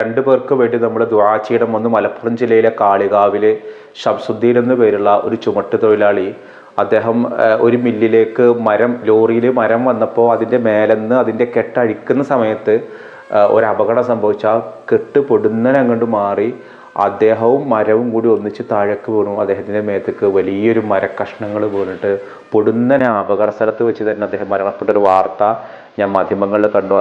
രണ്ടു പേർക്ക് വേണ്ടി നമ്മൾ ദുആ ഒന്ന് മലപ്പുറം ജില്ലയിലെ കാളികാവിൽ ഷംസുദ്ദീൻ എന്ന പേരുള്ള ഒരു ചുമട്ട് തൊഴിലാളി അദ്ദേഹം ഒരു മില്ലിലേക്ക് മരം ലോറിയിൽ മരം വന്നപ്പോൾ അതിന്റെ മേലെന്ന് അതിന്റെ കെട്ടഴിക്കുന്ന സമയത്ത് ഒരു അപകടം സംഭവിച്ച. കെട്ട് പൊടുന്നനെ അങ്ങോട്ട് മാറി അദ്ദേഹവും മരവും കൂടി ഒന്നിച്ച് താഴേക്ക് വീണു. അദ്ദേഹത്തിന്റെ മേത്തേക്ക് വലിയൊരു മരക്കഷ്ണങ്ങൾ വീണിട്ട് പൊടുന്നനെ അപകട സ്ഥലത്ത് വെച്ച് തന്നെ അദ്ദേഹം മരണപ്പെട്ട ഒരു വാർത്ത ഞാൻ മാധ്യമങ്ങളിൽ കണ്ടു.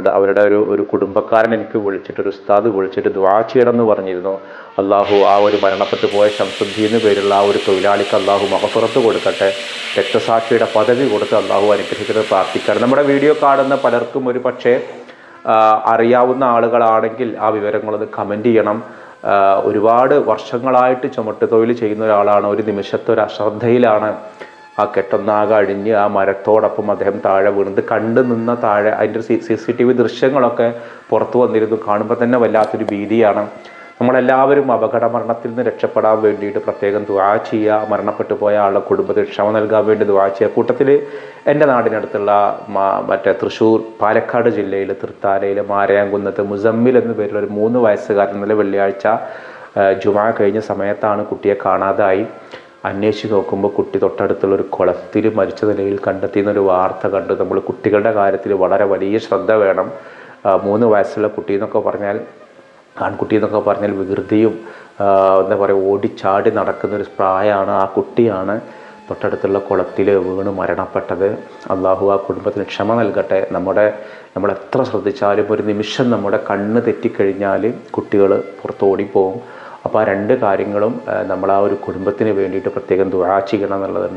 അവരുടെ അവരുടെ ഒരു ഒരു കുടുംബക്കാരൻ എനിക്ക് വിളിച്ചിട്ട് ഒരു ഉസ്താദ് വിളിച്ചിട്ട് ദ്വാ ചെയ്യണമെന്ന് പറഞ്ഞിരുന്നു. അള്ളാഹു ആ ഒരു മരണപ്പെട്ട് പോയ ശംസുദ്ദീൻ എന്ന് പേരുള്ള ആ ഒരു തൊഴിലാളിക്ക് അള്ളാഹു മഹപ്പുറത്ത് കൊടുക്കട്ടെ. രക്തസാക്ഷിയുടെ പദവി കൊടുത്ത് അള്ളാഹു അനുഗ്രഹിക്കുന്നത് പ്രാർത്ഥിക്കണം നമ്മുടെ വീഡിയോ കാണുന്ന പലർക്കും ഒരു പക്ഷേ അറിയാവുന്ന ആളുകളാണെങ്കിൽ ആ വിവരങ്ങളൊന്ന് കമന്റ് ചെയ്യണം. ഒരുപാട് വർഷങ്ങളായിട്ട് ചുമട്ട് തൊഴിൽ ചെയ്യുന്ന ഒരാളാണ് ഒരു നിമിഷത്തെ ഒരു അശ്രദ്ധയിലാണ് ആ കെട്ടൊന്നാകെ അഴിഞ്ഞ് ആ മരത്തോടൊപ്പം അദ്ദേഹം താഴെ വീണത് കണ്ടു നിന്ന താഴെ അതിന്റെ സി സി ടി വി ദൃശ്യങ്ങളൊക്കെ പുറത്തു വന്നിരുന്നു. കാണുമ്പോൾ തന്നെ വല്ലാത്തൊരു ഭീതിയാണ്. നമ്മളെല്ലാവരും അപകട മരണത്തിൽ നിന്ന് രക്ഷപ്പെടാൻ വേണ്ടിയിട്ട് പ്രത്യേകം ദുആ ചെയ്യുക. മരണപ്പെട്ടു പോയ ആളുടെ കുടുംബത്തിന് ക്ഷമ നൽകാൻ വേണ്ടി ദുആ ചെയ്യുക. കൂട്ടത്തിൽ എന്റെ നാടിനടുത്തുള്ള മറ്റേ തൃശ്ശൂർ പാലക്കാട് ജില്ലയിൽ തൃത്താലയിൽ മാരയാങ്കുന്നത്ത് മുസമ്മിൽ എന്ന പേരിൽ ഒരു മൂന്ന് വയസ്സുകാരൻ ഇന്നലെ വെള്ളിയാഴ്ച ജുമാ കഴിഞ്ഞ സമയത്താണ് കുട്ടിയെ കാണാതായി. അന്വേഷിച്ച് നോക്കുമ്പോൾ കുട്ടി തൊട്ടടുത്തുള്ള ഒരു കുളത്തിൽ മരിച്ച നിലയിൽ കണ്ടെത്തിയെന്ന ഒരു വാർത്ത കണ്ടു. നമ്മൾ കുട്ടികളുടെ കാര്യത്തിൽ വളരെ വലിയ ശ്രദ്ധ വേണം. മൂന്ന് വയസ്സുള്ള കുട്ടി എന്നൊക്കെ പറഞ്ഞാൽ ആൺകുട്ടി എന്നൊക്കെ പറഞ്ഞാൽ വികൃതിയും എന്താ പറയുക ഓടിച്ചാടി നടക്കുന്ന ഒരു പ്രായമാണ് ആ കുട്ടിയാണ് തൊട്ടടുത്തുള്ള കുളത്തിൽ വീണ് മരണപ്പെട്ടത്. അള്ളാഹു ആ കുടുംബത്തിന് ക്ഷമ നൽകട്ടെ. നമ്മുടെ നമ്മൾ എത്ര ശ്രദ്ധിച്ചാലും ഒരു നിമിഷം നമ്മുടെ കണ്ണ് തെറ്റിക്കഴിഞ്ഞാൽ കുട്ടികൾ ഓടിപ്പോവും അപ്പോൾ ആ രണ്ട് കാര്യങ്ങളും നമ്മൾ ആ ഒരു കുടുംബത്തിന് വേണ്ടിയിട്ട് പ്രത്യേകം ദുആ ചെയ്യണം എന്നുള്ളതുണ്ട്.